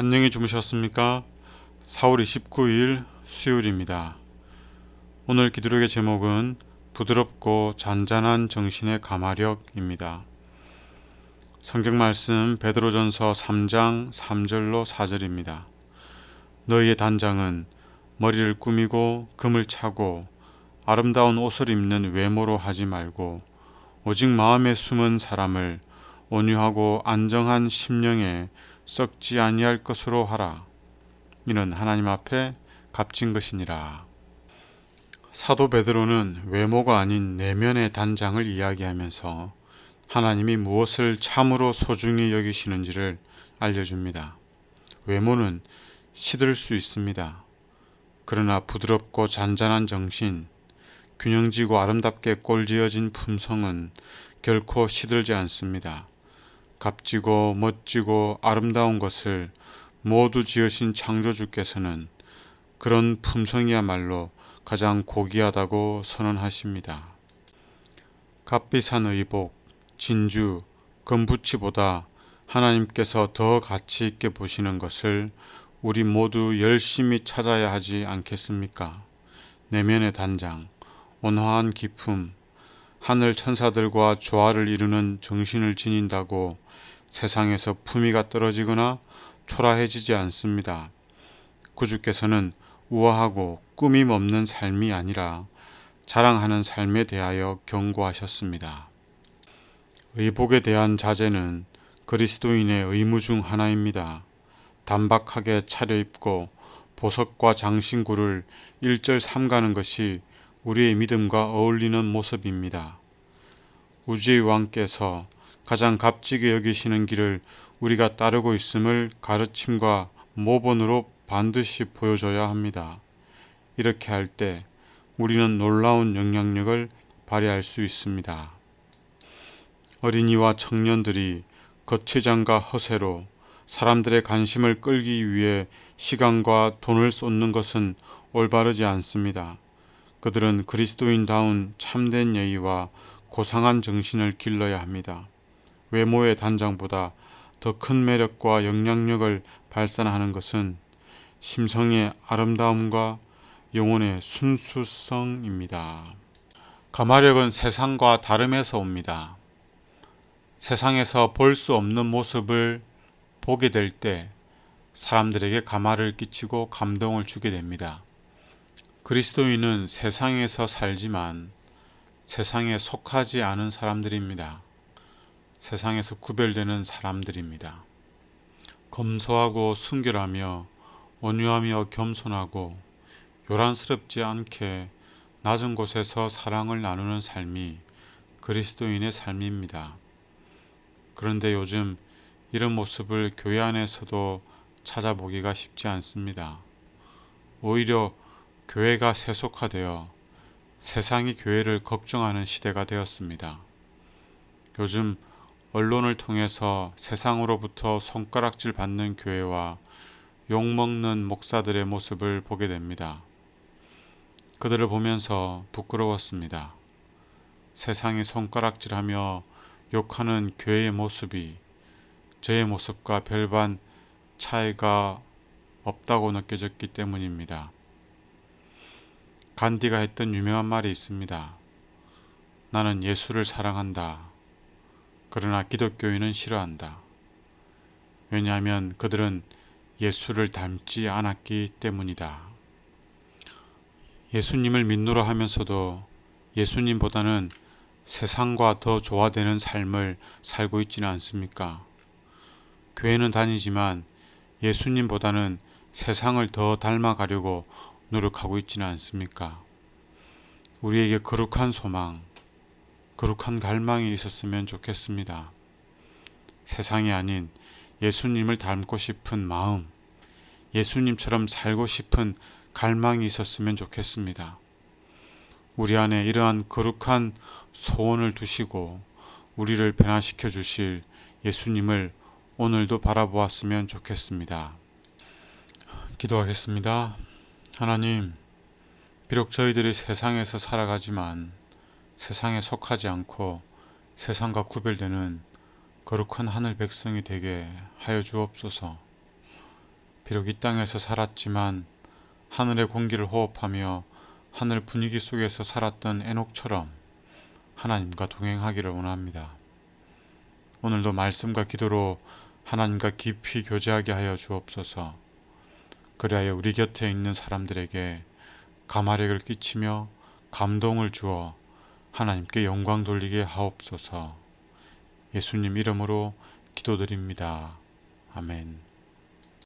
안녕히 주무셨습니까? 4월 29일 수요일입니다. 오늘 기도력의 제목은 부드럽고 잔잔한 정신의 가마력입니다. 성경 말씀 베드로전서 3장 3절로 4절입니다. 너희의 단장은 머리를 꾸미고 금을 차고 아름다운 옷을 입는 외모로 하지 말고 오직 마음에 숨은 사람을 온유하고 안정한 심령에 썩지 아니할 것으로 하라. 이는 하나님 앞에 값진 것이니라. 사도 베드로는 외모가 아닌 내면의 단장을 이야기하면서 하나님이 무엇을 참으로 소중히 여기시는지를 알려줍니다. 외모는 시들 수 있습니다. 그러나 부드럽고 잔잔한 정신, 균형지고 아름답게 꼴지어진 품성은 결코 시들지 않습니다. 값지고 멋지고 아름다운 것을 모두 지으신 창조주께서는 그런 품성이야말로 가장 고귀하다고 선언하십니다. 값비싼 의복, 진주, 금부치보다 하나님께서 더 가치 있게 보시는 것을 우리 모두 열심히 찾아야 하지 않겠습니까? 내면의 단장, 온화한 기품, 하늘 천사들과 조화를 이루는 정신을 지닌다고 세상에서 품위가 떨어지거나 초라해지지 않습니다. 구주께서는 우아하고 꾸밈 없는 삶이 아니라 자랑하는 삶에 대하여 경고하셨습니다. 의복에 대한 자제는 그리스도인의 의무 중 하나입니다. 단박하게 차려입고 보석과 장신구를 일절 삼가는 것이 우리의 믿음과 어울리는 모습입니다. 우주의 왕께서 가장 값지게 여기시는 길을 우리가 따르고 있음을 가르침과 모본으로 반드시 보여줘야 합니다. 이렇게 할 때 우리는 놀라운 영향력을 발휘할 수 있습니다. 어린이와 청년들이 거치장과 허세로 사람들의 관심을 끌기 위해 시간과 돈을 쏟는 것은 올바르지 않습니다. 그들은 그리스도인다운 참된 예의와 고상한 정신을 길러야 합니다. 외모의 단장보다 더 큰 매력과 영향력을 발산하는 것은 심성의 아름다움과 영혼의 순수성입니다. 가마력은 세상과 다름에서 옵니다. 세상에서 볼 수 없는 모습을 보게 될 때 사람들에게 가마를 끼치고 감동을 주게 됩니다. 그리스도인은 세상에서 살지만 세상에 속하지 않은 사람들입니다. 세상에서 구별되는 사람들입니다. 검소하고 순결하며 온유하며 겸손하고 요란스럽지 않게 낮은 곳에서 사랑을 나누는 삶이 그리스도인의 삶입니다. 그런데 요즘 이런 모습을 교회 안에서도 찾아보기가 쉽지 않습니다. 오히려 교회가 세속화되어 세상이 교회를 걱정하는 시대가 되었습니다. 요즘 언론을 통해서 세상으로부터 손가락질 받는 교회와 욕먹는 목사들의 모습을 보게 됩니다. 그들을 보면서 부끄러웠습니다. 세상이 손가락질하며 욕하는 교회의 모습이 저의 모습과 별반 차이가 없다고 느껴졌기 때문입니다. 간디가 했던 유명한 말이 있습니다. 나는 예수를 사랑한다. 그러나 기독교인은 싫어한다. 왜냐하면 그들은 예수를 닮지 않았기 때문이다. 예수님을 믿노라 하면서도 예수님보다는 세상과 더 조화되는 삶을 살고 있지는 않습니까? 교회는 다니지만 예수님보다는 세상을 더 닮아가려고 노력하고 있지는 않습니까? 우리에게 거룩한 소망, 거룩한 갈망이 있었으면 좋겠습니다. 세상이 아닌 예수님을 닮고 싶은 마음, 예수님처럼 살고 싶은 갈망이 있었으면 좋겠습니다. 우리 안에 이러한 거룩한 소원을 두시고 우리를 변화시켜 주실 예수님을 오늘도 바라보았으면 좋겠습니다. 기도하겠습니다. 하나님, 비록 저희들이 세상에서 살아가지만 세상에 속하지 않고 세상과 구별되는 거룩한 하늘 백성이 되게 하여 주옵소서. 비록 이 땅에서 살았지만 하늘의 공기를 호흡하며 하늘 분위기 속에서 살았던 에녹처럼 하나님과 동행하기를 원합니다. 오늘도 말씀과 기도로 하나님과 깊이 교제하게 하여 주옵소서. 그리하여 우리 곁에 있는 사람들에게 감화력을 끼치며 감동을 주어 하나님께 영광 돌리게 하옵소서. 예수님 이름으로 기도드립니다. 아멘.